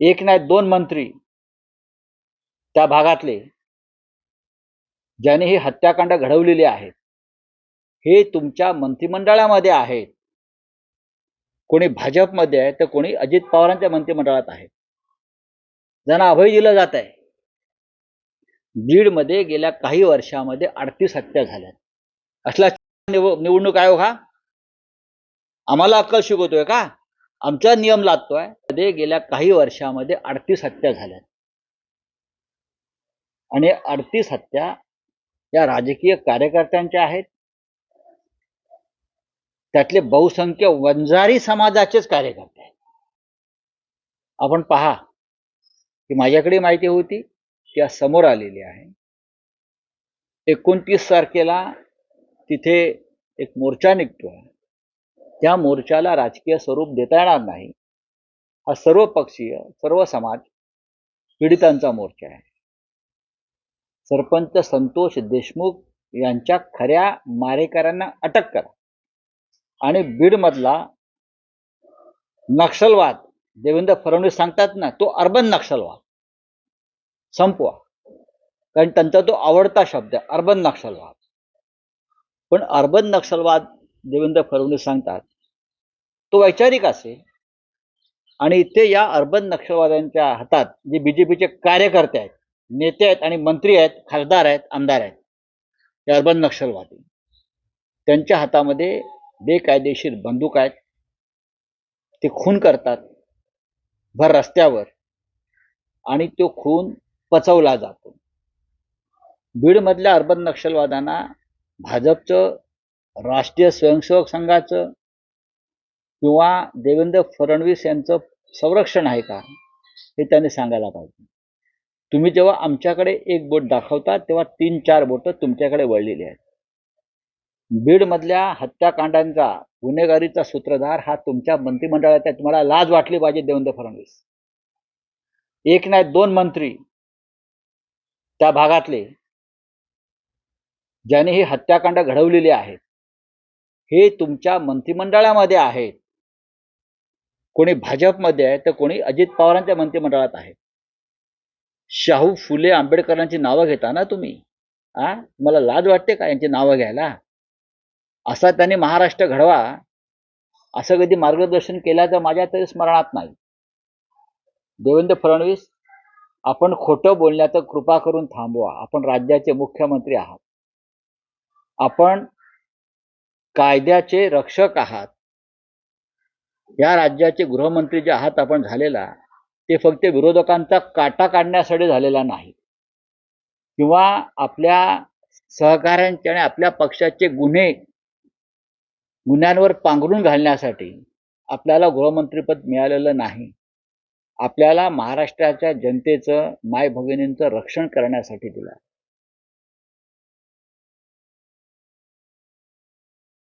एक नाही दोन मंत्री त्या भागातले ज्याने ही हत्याकांड घडवलेली आहेत हे तुमच्या मंत्रिमंडळामध्ये आहेत. कोणी भाजपमध्ये आहे तर कोणी अजित पवारांच्या मंत्रिमंडळात आहे. ज्यांना अभय दिलं जात आहे. बीडमध्ये गेल्या काही वर्षामध्ये अडतीस हत्या झाल्या. असला निव- निवडणूक आयोग हा. आम्हाला अक्कल शिकवतोय का? आमचा नियम लागतोय. मध्ये गेल्या काही वर्षामध्ये अडतीस हत्या झाल्या. आणि अडतीस हत्या या राजकीय कार्यकर्त्यांच्या आहेत. त्यातले बहुसंख्य वंजारी समाजाचेच कार्यकर्ते आहेत. आपण पहा की माझ्याकडे माहिती होती की समोर आलेली आहे. एकोणतीस तारखेला तिथे एक मोर्चा निघतोय. त्या मोर्चाला राजकीय स्वरूप देता येणार नाही. हा सर्व पक्षीय सर्व समाज पीडितांचा मोर्चा आहे. सरपंच संतोष देशमुख यांच्या खऱ्या मारेकऱ्यांना अटक करा. आणि बीडमधला नक्षलवाद देवेंद्र फडणवीस सांगतात ना तो अर्बन नक्षलवाद. संपवा. कारण त्यांचा तो आवडता शब्द आहे अर्बन नक्षलवाद. पण अर्बन नक्षलवाद देवेंद्र फडणवीस सांगतात तो वैचारिक असेल आणि इथे या अर्बन नक्षलवाद्यांच्या हातात जे बीजेपीचे कार्यकर्ते आहेत नेते आहेत आणि मंत्री आहेत खासदार आहेत आमदार आहेत हे अर्बन नक्षलवादी. त्यांच्या हातामध्ये बेकायदेशीर बंदूक आहेत. ते खून करतात. भर रस्त्यावर. आणि तो खून पचवला जातो. बीडमधल्या अर्बन नक्षलवाद्यांना भाजपचं राष्ट्रीय स्वयंसेवक संघाचं किंवा देवेंद्र फडणवीस यांचं संरक्षण आहे का? हे त्यांनी सांगायला पाहिजे. तुम्ही जेव्हा आमच्याकडे एक बोट दाखवता तेव्हा तीन चार बोटं तुमच्याकडे वळलेली आहेत. बीडमधल्या हत्याकांडांचा गुन्हेगारीचा सूत्रधार हा तुमच्या मंत्रिमंडळात आहे. तुम्हाला लाज वाटली पाहिजे देवेंद्र फडणवीस. एक नाही दोन मंत्री त्या भागातले ज्याने ही हत्याकांड घडवलेली आहेत हे तुमच्या मंत्रिमंडळामध्ये आहेत. कोणी भाजपमध्ये आहे तर कोणी अजित पवारांच्या मंत्रिमंडळात आहे. शाहू फुले आंबेडकरांची नावं घेता ना तुम्ही? आ? मला लाज वाटते का यांची नावं घ्यायला? असा त्यांनी महाराष्ट्र घडवा. असं कधी मार्गदर्शन केल्याचं माझ्या तरी स्मरणात नाही. देवेंद्र फडणवीस आपण खोटं बोलण्याचं कृपा करून थांबवा. आपण राज्याचे मुख्यमंत्री आहात. आपण कायद्याचे रक्षक आहात. या राज्याचे गृहमंत्री जे आहात आपण झालेला ते फक्त विरोधकांचा काटा काढण्यासाठी झालेला नाही. किंवा आपल्या सहकाऱ्यांचे आणि आपल्या पक्षाचे गुन्हे गुन्ह्यांवर पांघरून घालण्यासाठी आपल्याला गृहमंत्रीपद मिळालेलं नाही. आपल्याला महाराष्ट्राच्या जनतेचं माय भगिनींचं रक्षण करण्यासाठी दिलं.